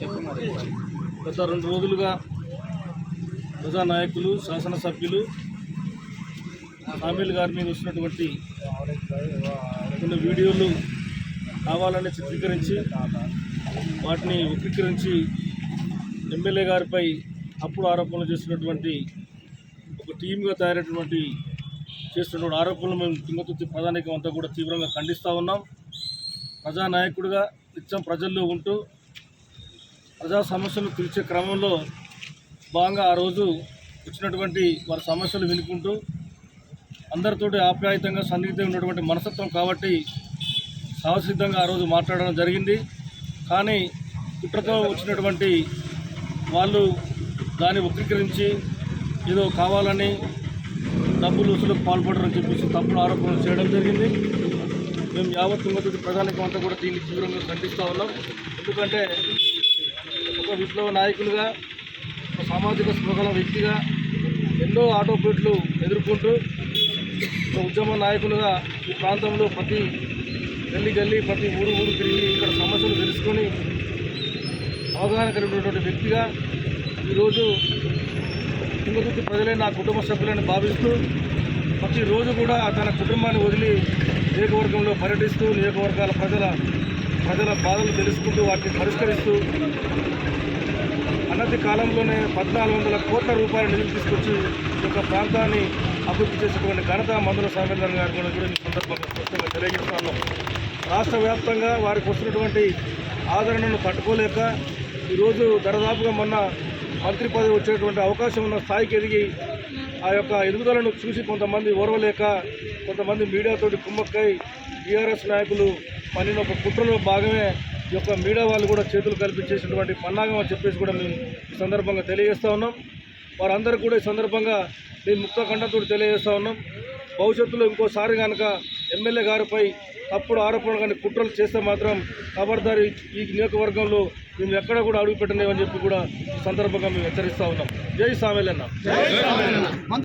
గత రెండు రోజులుగా ప్రజా నాయకులు శాసనసభ్యులు హామీలు గారి మీద వచ్చినటువంటి కొన్ని వీడియోలు కావాలని చిత్రీకరించి వాటిని వక్రీకరించి ఎమ్మెల్యే గారిపై అప్పుడు ఆరోపణలు చేసినటువంటి ఒక టీమ్గా తయారైనటువంటి చేస్తున్నటువంటి ఆరోపణలు మేము తుంగతుర్తి ప్రధానికం అంతా కూడా తీవ్రంగా ఖండిస్తూ ఉన్నాం. ప్రజానాయకుడిగా నిత్యం ప్రజల్లో ఉంటూ ప్రజా సమస్యలు పిలిచే క్రమంలో భాగంగా ఆ రోజు వచ్చినటువంటి వారి సమస్యలు వినుకుంటూ అందరితోటి ఆప్యాయతంగా సన్నిహితంగా ఉన్నటువంటి మనస్తత్వం కాబట్టి సాహసిద్ధంగా ఆ రోజు మాట్లాడడం జరిగింది. కానీ కుట్రతో వచ్చినటువంటి వాళ్ళు దాన్ని వక్రీకరించి ఏదో కావాలని డబ్బులు వసూలుకు పాల్పడరని చెప్పేసి తప్పుడు ఆరోపణలు చేయడం జరిగింది. మేము యావత్ తుంగతుడి ప్రధానికం అంతా కూడా దీన్ని తీవ్రంగా ఖండిస్తూ ఉన్నాం. ఎందుకంటే ఒక విప్లవ నాయకులుగా ఒక సామాజిక స్పృహల వ్యక్తిగా ఎన్నో ఆటోపేట్లు ఎదుర్కొంటూ ఒక ఉద్యమ నాయకులుగా ఈ ప్రాంతంలో ప్రతి గల్లీ గల్లీ ప్రతి ఊరు ఊరు తిరిగి ఇక్కడ సమస్యలు తెలుసుకొని అవగాహన కలిగినటువంటి వ్యక్తిగా ఈరోజు తుంగతుర్తి ప్రజలే నా కుటుంబ సభ్యులని భావిస్తూ ప్రతిరోజు కూడా తన కుటుంబాన్ని వదిలి నియోజకవర్గంలో పర్యటిస్తూ నియోజకవర్గాల ప్రజల ప్రజల బాధలు తెలుసుకుంటూ వాటిని పరిష్కరిస్తూ అనతి కాలంలోనే పద్నాలుగు వందల కోట్ల రూపాయల నిధులు తీసుకొచ్చి ఈ యొక్క ప్రాంతాన్ని అభివృద్ధి చేసేటువంటి ఘనత మందుల సామేంద్రన్ గారు కూడా కూడా ఈ సందర్భంగా స్పష్టంగా తెలియజేస్తున్నాం రాష్ట్ర వ్యాప్తంగా వారికి వస్తున్నటువంటి ఆదరణను తట్టుకోలేక ఈరోజు దరదాపుగా మొన్న మంత్రి పదవి వచ్చేటువంటి అవకాశం ఉన్న స్థాయికి ఎదిగి ఆ యొక్క ఎదుగుదలను చూసి కొంతమంది ఓర్వలేక కొంతమంది మీడియాతోటి కుమ్మక్కై టీఆర్ఎస్ నాయకులు పనిన ఒక కుట్రలో భాగమే ఈ యొక్క మీడియా వాళ్ళు కూడా చేతులు కల్పించేసినటువంటి పన్నాగం అని చెప్పేసి కూడా మేము ఈ సందర్భంగా తెలియజేస్తూ ఉన్నాం. వారందరూ కూడా ఈ సందర్భంగా మేము ముక్త ఖండంతో తెలియజేస్తూ ఉన్నాం. భవిష్యత్తులో ఇంకోసారి కనుక ఎమ్మెల్యే గారిపై తప్పుడు ఆరోపణలు కానీ కుట్రలు చేస్తే మాత్రం ఖబర్దారి ఈ నియోజకవర్గంలో మేము ఎక్కడ కూడా అడుగు పెట్టలేమని చెప్పి కూడా సందర్భంగా మేము హెచ్చరిస్తా ఉన్నాం. జై సామెలన్న.